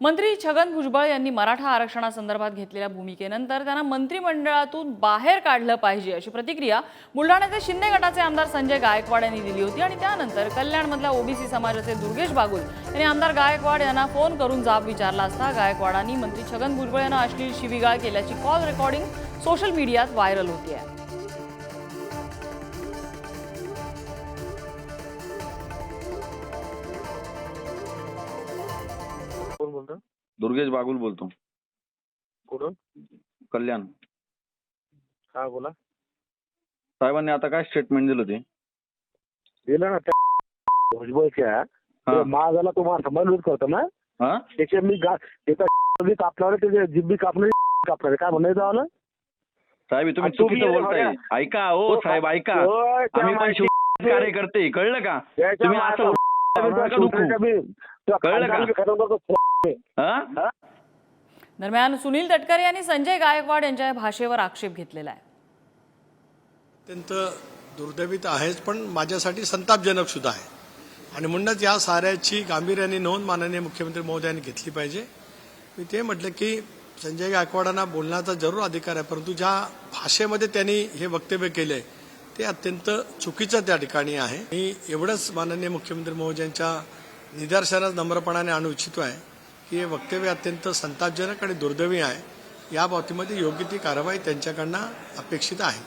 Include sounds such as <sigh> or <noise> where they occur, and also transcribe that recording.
मंत्री छगन भुजबळ यांनी मराठा आरक्षणासंदर्भात घेतलेल्या भूमिकेनंतर त्यांना मंत्रिमंडळातून बाहेर काढलं पाहिजे अशी प्रतिक्रिया बुलढाण्याचे शिंदे गटाचे आमदार संजय गायकवाड यांनी दिली होती. आणि त्यानंतर कल्याणमधल्या ओबीसी समाजाचे दुर्गेश बागुल यांनी आमदार गायकवाड यांना फोन करून जाब विचारला असता. गायकवाडांनी मंत्री छगन भुजबळ यांना अश्लील शिवीगाळ केल्याची कॉल रेकॉर्डिंग सोशल मीडियात व्हायरल होती आहे कोण बोलतो? दुर्गेश बागुल बोलतो. कुठून? कल्याण. हा बोला. साहेबांनी आता काय स्टेटमेंट दिलं ते? दिलं ना त्या <laughs> भुजबळच्या. हा. महागाला तुम्हाला समजूत करतो ना? हा? त्याचे मी त्याचा <laughs> बी कापणार आहे, त्याचे जिब्बी कापणार <laughs> कापणार. काय म्हणायचं आलं साहेब तुम्ही चुकीचं बोलताय. ऐका हो साहेब ऐका. आम्ही पण कार्यकर्ते कळलं का? त्याच्या तुम्ही असं कळलं का? हा? दरम्यान सुनील तटकरे यांनी संजय गायकवाड यांच्या भाषेवर आक्षेप घेतलेला आहे. अत्यंत दुर्दैवी तर आहेच पण माझ्यासाठी संतापजनक सुद्धा आहे. आणि म्हणूनच या साऱ्याची गांभीर्याने नोंद माननीय मुख्यमंत्री महोदयांनी घेतली पाहिजे. मी ते म्हटलं की संजय गायकवाडांना बोलण्याचा जरूर अधिकार आहे परंतु ज्या भाषेमध्ये त्यांनी हे वक्तव्य केले ते अत्यंत चुकीचं त्या ठिकाणी आहे. मी एवढंच माननीय मुख्यमंत्री महोदयांच्या निदर्शनास नम्रपणाने आणू इच्छितो आहे की हे वक्तव्य अत्यंत संतापजनक आणि दुर्दैवी आहे. या बाबतीमध्ये योग्य ती कारवाई त्यांच्याकडनं अपेक्षित आहे.